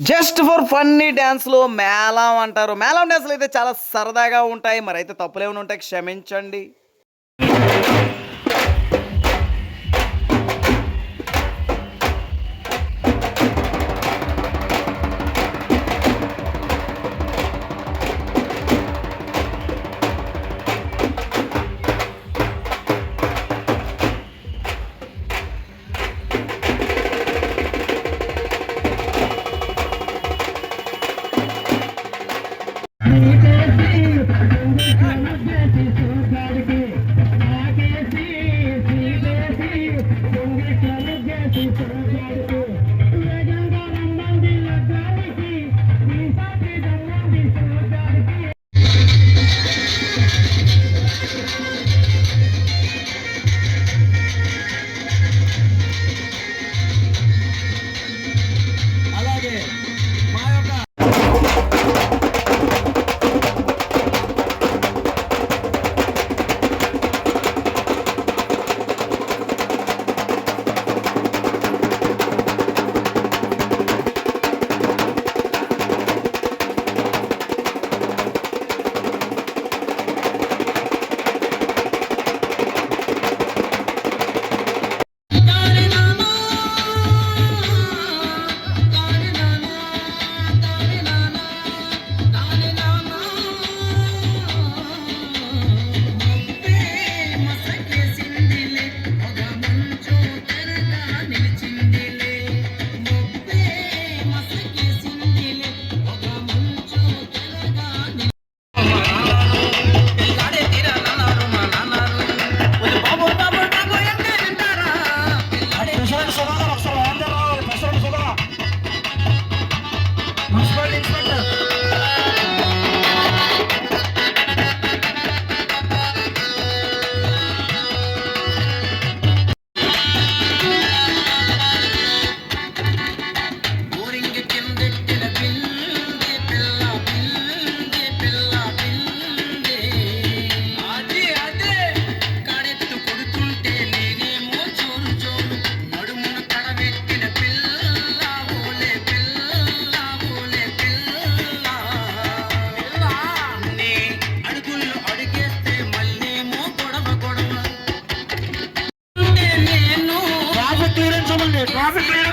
Just for funny డ్యాన్స్లో మేళం అంటారు. మేళం డ్యాన్స్లు అయితే చాలా సరదాగా ఉంటాయి. మరైతే తప్పులేమైనా ఉంటాయి క్షమించండి. காவல்துறையிடம்